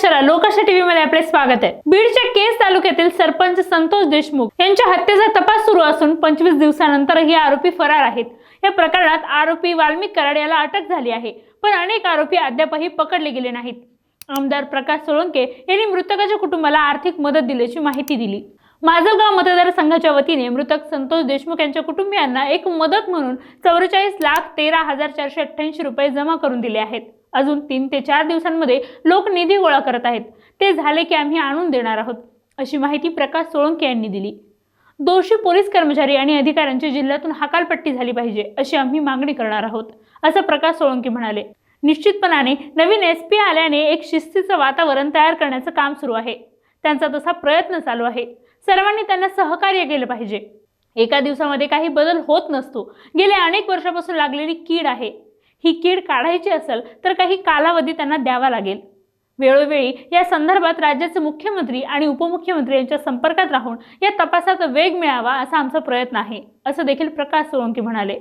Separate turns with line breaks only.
Akshara लोकशा TV मध्ये आपले स्वागत आहे. बीडच्या केस तालुक्यातील सरपंच संतोष देशमुख यांच्या हत्येचा तपास सुरू असून पंचवीस दिवसानंतरही आरोपी फरार आहेत. या प्रकरणात आरोपी वाल्मिक कराड याला अटक झाली आहे पण अनेक आरोपी अद्यापही पकडले गेले नाहीत. आमदार प्रकाश सोळंके यांनी मृतकाच्या कुटुंबाला आर्थिक मदत दिल्याची माहिती दिली. माजलगाव मतदारसंघाच्या वतीने मृतक संतोष देशमुख यांच्या कुटुंबियांना एक मदत म्हणून चौवेचाळीस लाख तेरा हजार चारशे अठ्ठ्याऐंशी रुपये जमा करून दिले आहेत. अजून तीन ते चार दिवसांमध्ये लोक निधी गोळा करत आहेत. ते झाले की आम्ही आणून देणार आहोत अशी माहिती प्रकाश सोळंके यांनी दिली. दोषी पोलीस कर्मचारी आणि अधिकाऱ्यांची जिल्ह्यातून हकालपट्टी झाली पाहिजे अशी आम्ही मागणी करणार आहोत असं प्रकाश सोळंके म्हणाले. निश्चितपणाने नवीन एस पी आल्याने एक शिस्तीचं वातावरण तयार करण्याचं काम सुरू आहे. त्यांचा तसा प्रयत्न चालू आहे. सर्वांनी त्यांना सहकार्य केलं पाहिजे. एका दिवसामध्ये काही बदल होत नसतो. गेल्या अनेक वर्षापासून लागलेली कीड आहे. ही कीड काढायची असेल तर काही कालावधी त्यांना द्यावा लागेल. वेळोवेळी या संदर्भात राज्याचे मुख्यमंत्री आणि उपमुख्यमंत्री यांच्या संपर्कात राहून या तपासात वेग मिळावा असा आमचा प्रयत्न आहे असं देखील प्रकाश सोळंकी म्हणाले.